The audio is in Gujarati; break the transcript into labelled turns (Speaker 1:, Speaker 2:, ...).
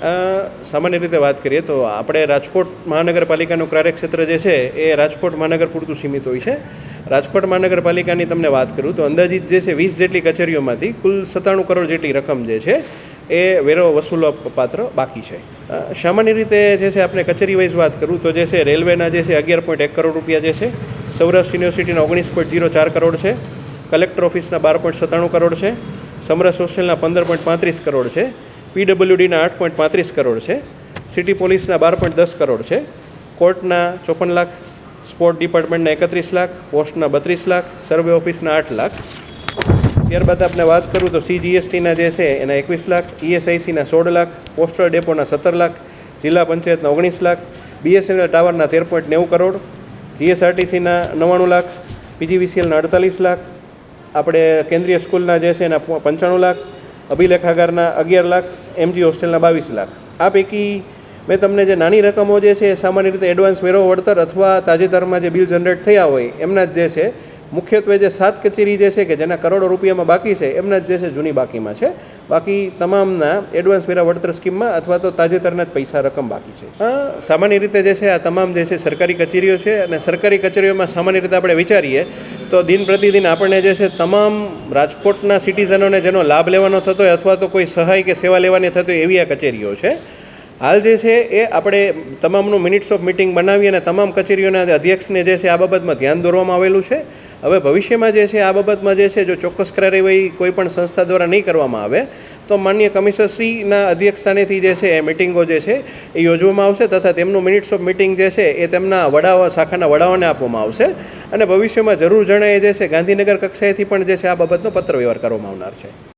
Speaker 1: સામાન્ય રીતે વાત કરીએ તો આપણે રાજકોટ મહાનગરપાલિકાનું કાર્યક્ષેત્ર જે છે, એ રાજકોટ મહાનગર પૂરતું સીમિત હોય છે. રાજકોટ મહાનગરપાલિકાની તમને વાત કરું તો અંદાજિત જે છે, વીસ જેટલી કચેરીઓમાંથી કુલ સત્તાણું કરોડ જેટલી રકમ જે છે, એ વેરો વસૂલો પાત્ર બાકી છે. સામાન્ય રીતે જે છે, આપણે કચેરી વાઇઝ વાત કરું તો જે છે, રેલવેના જે છે, અગિયાર પોઈન્ટ એક કરોડ રૂપિયા જે છે, સૌરાષ્ટ્ર યુનિવર્સિટીના ઓગણીસ પોઈન્ટ જીરો ચાર કરોડ છે, કલેક્ટર ઓફિસના બાર પોઈન્ટ સત્તાણું કરોડ છે સમરસ હોસ્ટેલના પંદર પોઈન્ટ પાંત્રીસ કરોડ છે પીડબ્લ્યુડીના આઠ પોઈન્ટ પાંત્રીસ કરોડ છે. સિટી પોલીસના બાર પોઈન્ટ દસ કરોડ છે. કોર્ટના ચોપન લાખ, સ્પોર્ટ ડિપાર્ટમેન્ટના એકત્રીસ લાખ, પોસ્ટના બત્રીસ લાખ, સર્વે ઓફિસના આઠ લાખ. ત્યારબાદ આપણે વાત કરું તો સીજીએસટીના જે છે એના એકવીસ લાખ ઈએસઆઈસીના સોળ લાખ, પોસ્ટલ ડેપોના સત્તર લાખ, જિલ્લા પંચાયતના ઓગણીસ લાખ બીએસએનએલ ટાવરના તેર પોઈન્ટ નેવું કરોડ જીએસઆરટીસીના નવ્વાણું લાખ પીજીવીસીએલના અડતાલીસ લાખ, આપણે કેન્દ્રીય સ્કૂલના જે છે એના પંચાણું લાખ અભિલેખાગારના અગિયાર લાખ, એમજી હોસ્ટેલના બાવીસ લાખ. આ પૈકી મેં તમને જે નાની રકમો જે છે એ સામાન્ય રીતે એડવાન્સ વેરો વળતર અથવા તાજેતરમાં જે બિલ જનરેટ થયા હોય, એમના જ જે છે, મુખ્યત્વે જે સાત કચેરી જે છે કે જેના કરોડો રૂપિયામાં બાકી છે, એમના જ જે છે, જૂની બાકીમાં છે. બાકી તમામના એડવાન્સ વેરા વળતર સ્કીમમાં અથવા તો તાજેતરના જ પૈસા રકમ બાકી છે. અ, સામાન્ય રીતે જે છે આ તમામ જે છે સરકારી કચેરીઓ છે અને સરકારી કચેરીઓમાં સામાન્ય રીતે આપણે વિચારીએ તો દિન પ્રતિદિન આપણને જે છે તમામ રાજકોટના સિટીઝનોને જેનો લાભ લેવાનો થતો હોય અથવા તો કોઈ સહાય કે સેવા લેવાની થતી હોય એવી આ કચેરીઓ છે. હાલ જે છે એ આપણે તમામનું મિનિટ્સ ઓફ મિટિંગ બનાવી અને તમામ કચેરીઓના અધ્યક્ષને જે છે આ બાબતમાં ધ્યાન દોરવામાં આવેલું છે. હવે ભવિષ્યમાં જે છે, આ બાબતમાં જે છે, જો ચોક્કસ કાર્યવાહી કોઈ પણ સંસ્થા દ્વારા નહીં કરવામાં આવે, તો માન્ય કમિશનરશ્રીના અધ્યક્ષસ્થાનેથી જે છે, એ મિટિંગો જે છે, એ યોજવામાં આવશે તથા તેમનું મિનિટ્સ ઓફ મિટિંગ જે છે, એ તેમના વડાઓ, શાખાના વડાઓને આપવામાં આવશે. અને ભવિષ્યમાં જરૂર જણાય જે છે, ગાંધીનગર કક્ષાએથી પણ જે છે, આ બાબતનો પત્ર વ્યવહાર કરવામાં આવનાર છે.